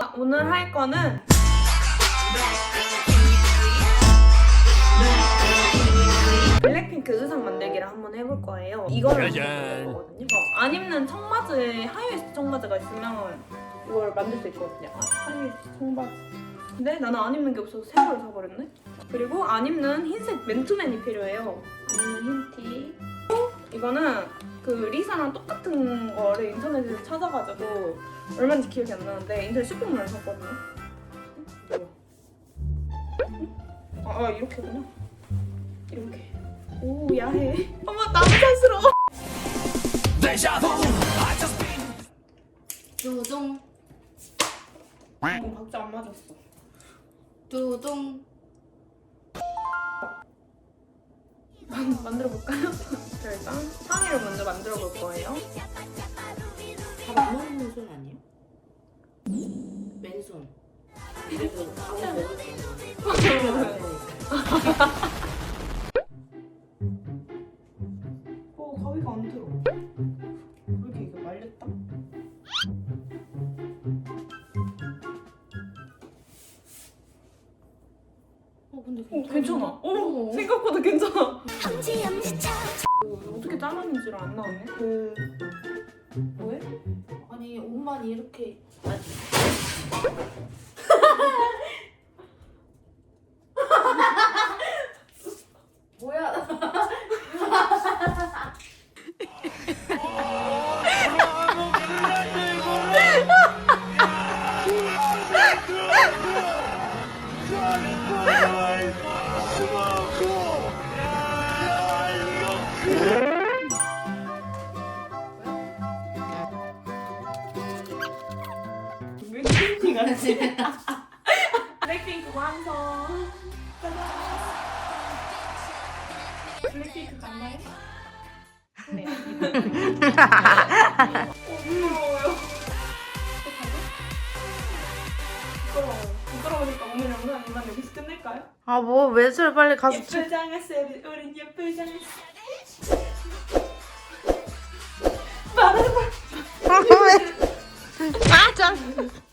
아, 오늘 할 거는 블랙핑크 의상 만들기를 한번 해볼 거예요. 이거를 만들 거거든요. 이거 안 입는 청바지에 하이웨스트 청바지가 있으면 이걸 만들 수 있거든요. 아, 하이웨스트 청바지. 근데 나는 안 입는 게 없어서 새 거를 사버렸네. 그리고 안 입는 흰색 맨투맨이 필요해요. 안 입는 흰 티. 이거는 그 리사랑 똑같은 거를 인터넷에서 찾아가지고 얼마인지 기억이 안 나는데 인터넷 쇼핑몰에서 샀거든요. 아, 아 이렇게구나. 이렇게. 오 야해. 어머 남자스러워. 두둥 이거 박자 안 맞았어. 두둥 만- 만들어 볼까요? 자 일단 상의를 먼저 만들어 볼 거예요. 밥안 먹는 손 아니에요? 맨손 그래도 밥을 먹을 수 근데 어 괜찮아. 어 생각보다 괜찮아. 어, 어떻게 잘랐는지를 안 나오네. 그 뭐해? 아니 옷만 이렇게 뭐야 왜 핑크 같지? 블랙핑크 완성. 짜잔. 블랙핑크 맞나요? 네. 어, 부끄러워요. 부끄러워요. 부끄러우니까 오늘 영상 이만 여기서 끝낼까요? 아뭐 매출 빨리 가서 찍 예쁠 장아쌤, 우린 예쁠 장아쌤. 아 짠.